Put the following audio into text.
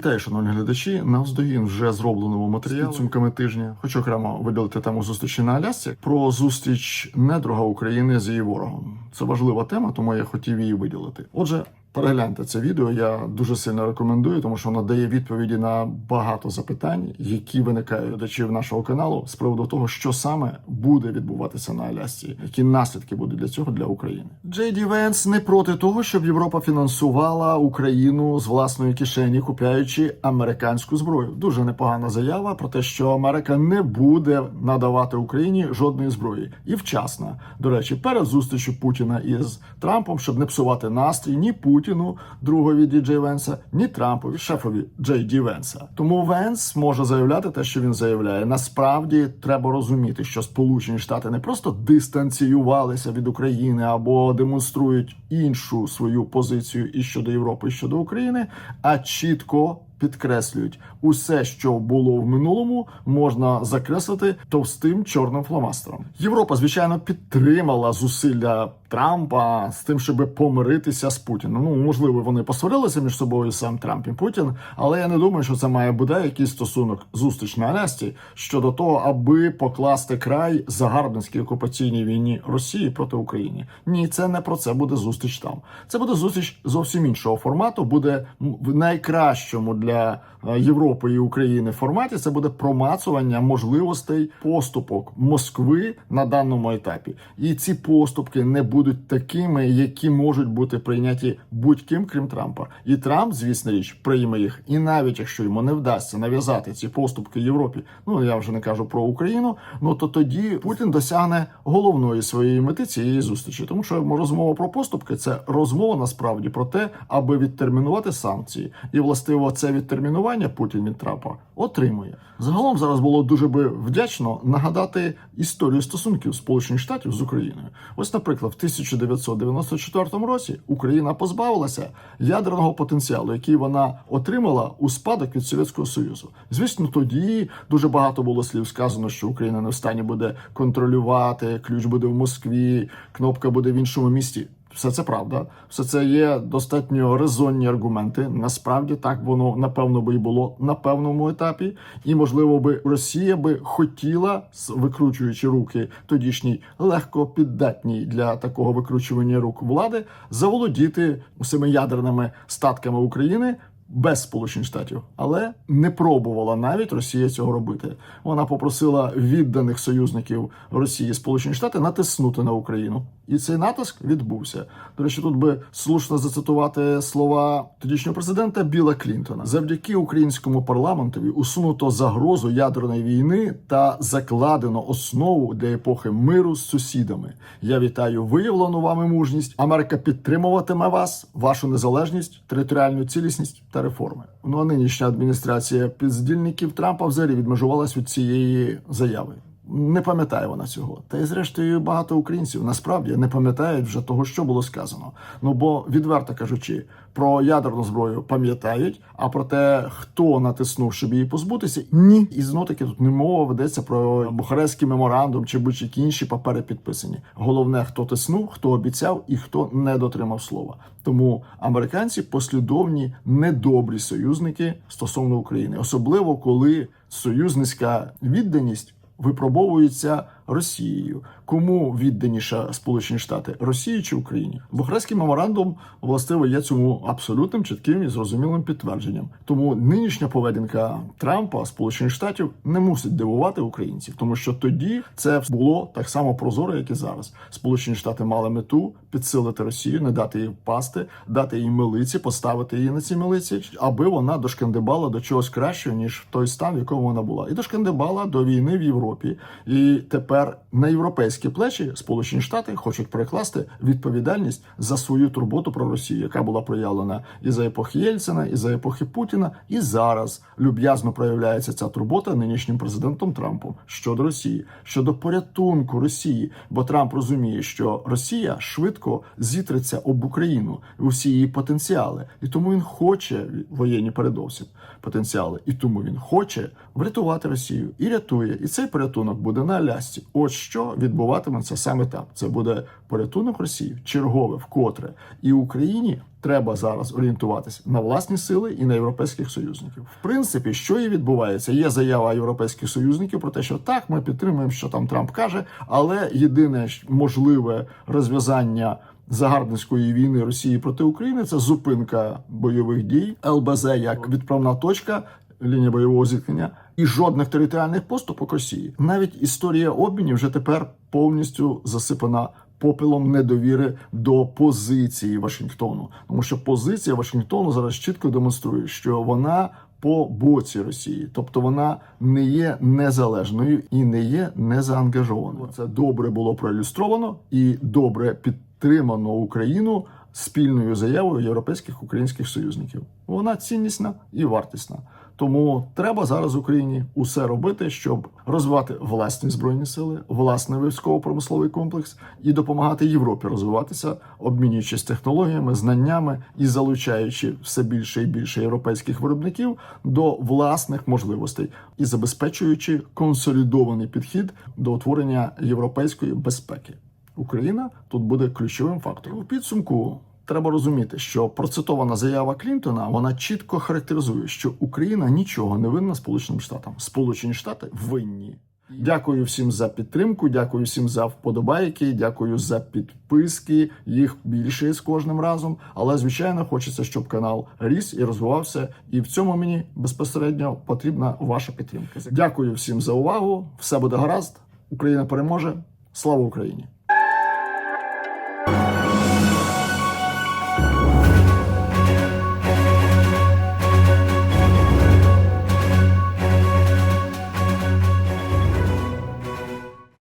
Вітаю, шановні глядачі. Навздогін вже зробленому матеріалу підсумками тижня. Хочу окремо виділити тему зустрічі на Алясці про зустріч недруга України з її ворогом. Це важлива тема, тому я хотів її виділити. Отже. Перегляньте це відео, я дуже сильно рекомендую, тому що воно дає відповіді на багато запитань, які виникають глядачів нашого каналу з приводу того, що саме буде відбуватися на Алясці, які наслідки будуть для цього для України. Джей Ді Венс не проти того, щоб Європа фінансувала Україну з власної кишені, купляючи американську зброю. Дуже непогана заява про те, що Америка не буде надавати Україні жодної зброї, і вчасно. До речі, перед зустрічю Путіна із Трампом, щоб не псувати настрій ні Путіну, другові Ді Венса, ні Трампові, шефові Джей Ді Венса. Тому Венс може заявляти те, що він заявляє. Насправді треба розуміти, що Сполучені Штати не просто дистанціювалися від України або демонструють іншу свою позицію і щодо Європи, і щодо України, а чітко. Підкреслюють, усе, що було в минулому, можна закреслити товстим чорним фломастером. Європа, звичайно, підтримала зусилля Трампа з тим, щоб помиритися з Путіним. Ну можливо, вони посварилися між собою сам Трамп і Путін, але я не думаю, що це має бути якийсь стосунок зустріч на Алясці щодо того, аби покласти край загарбницькій окупаційній війні Росії проти України. Ні, це не про це буде зустріч там. Це буде зустріч зовсім іншого формату. Буде в найкращому для Європи і України форматі. Це буде промацування можливостей поступок Москви на даному етапі, і ці поступки не будуть такими, які можуть бути прийняті будь-ким, крім Трампа. І Трамп, звісно річ, прийме їх. І навіть якщо йому не вдасться нав'язати ці поступки Європі, ну я вже не кажу про Україну. Ну то тоді Путін досягне головної своєї мети цієї зустрічі, тому що розмова про поступки це розмова насправді про те, аби відтермінувати санкції, і властиво це відтермінування Путін від Трампа отримує. Загалом зараз було дуже би вдячно нагадати історію стосунків Сполучених Штатів з Україною. Ось, наприклад, в 1994 році Україна позбавилася ядерного потенціалу, який вона отримала у спадок від Совєтського Союзу. Звісно, тоді дуже багато було слів сказано, що Україна не в стані буде контролювати, ключ буде в Москві, кнопка буде в іншому місті. Все це правда, все це є достатньо резонні аргументи. Насправді так воно напевно би і було на певному етапі, і можливо би Росія би хотіла, викручуючи руки тодішній легко піддатній для такого викручування рук влади, заволодіти усіми ядерними статками України. Без Сполучених Штатів, але не пробувала навіть Росія цього робити. Вона попросила відданих союзників Росії Сполучені Штати натиснути на Україну, і цей натиск відбувся. До речі, тут би слушно зацитувати слова тодішнього президента Біла Клінтона. Завдяки українському парламентові усунуто загрозу ядерної війни та закладено основу для епохи миру з сусідами. Я вітаю виявлену вами мужність. Америка підтримуватиме вас, вашу незалежність, територіальну цілісність та реформи. Ну а нинішня адміністрація підздільників Трампа взагалі відмежувалась від цієї заяви. Не пам'ятає вона цього. Та й зрештою багато українців насправді не пам'ятають вже того, що було сказано. Ну бо відверто кажучи, про ядерну зброю пам'ятають, а про те, хто натиснув, щоб її позбутися, ні. І знову таки тут не мова ведеться про Бухарестський меморандум чи будь-які інші папери підписані. Головне, хто тиснув, хто обіцяв і хто не дотримав слова. Тому американці послідовні недобрі союзники стосовно України, особливо коли союзницька відданість випробовується Росією. Кому відданіша Сполучені Штати Росії чи Україні? Бухарестський меморандум властиво є цьому абсолютним чітким і зрозумілим підтвердженням. Тому нинішня поведінка Трампа Сполучених Штатів не мусить дивувати українців, тому що тоді це було так само прозоро, як і зараз. Сполучені Штати мали мету підсилити Росію, не дати їй впасти, дати їй милиці, поставити її на ці милиці, аби вона дошкандибала до чогось кращого ніж той стан, в якому вона була, і дошкандибала до війни в Європі. І тепер на європейські плечі Сполучені Штати хочуть перекласти відповідальність за свою турботу про Росію, яка була проявлена і за епохи Єльцина, і за епохи Путіна, і зараз люб'язно проявляється ця турбота нинішнім президентом Трампом щодо Росії, щодо порятунку Росії. Бо Трамп розуміє, що Росія швидко зітреться об Україну усі її потенціали, і тому він хоче воєнні передовсім потенціали, і тому він хоче врятувати Росію і рятує. І цей порятунок буде на Алясці. Місці. Ось що відбуватиметься саме там. Це буде порятунок Росії, чергове, вкотре. І Україні треба зараз орієнтуватися на власні сили і на європейських союзників. В принципі, що і відбувається, є заява європейських союзників про те, що так, ми підтримуємо, що там Трамп каже, але єдине можливе розв'язання. Загарбницької війни Росії проти України це зупинка бойових дій, ЛБЗ як відправна точка, лінія бойового зіткнення, і жодних територіальних поступок Росії. Навіть історія обмінів вже тепер повністю засипана попелом недовіри до позиції Вашингтону, тому що позиція Вашингтону зараз чітко демонструє, що вона по боці Росії, тобто вона не є незалежною і не є незаангажованою. Це добре було проілюстровано і добре підтримано Україну спільною заявою європейських українських союзників. Вона ціннісна і вартісна. Тому треба зараз Україні усе робити, щоб розвивати власні збройні сили, власний військово-промисловий комплекс і допомагати Європі розвиватися, обмінюючись технологіями, знаннями і залучаючи все більше і більше європейських виробників до власних можливостей і забезпечуючи консолідований підхід до утворення європейської безпеки. Україна тут буде ключовим фактором. У підсумку треба розуміти, що процитована заява Клінтона вона чітко характеризує, що Україна нічого не винна Сполученим Штатам. Сполучені Штати винні. Дякую всім за підтримку. Дякую всім за вподобайки. Дякую за підписки. Їх більше з кожним разом. Але звичайно, хочеться, щоб канал ріс і розвивався. І в цьому мені безпосередньо потрібна ваша підтримка. Дякую всім за увагу. Все буде гаразд. Україна переможе. Слава Україні!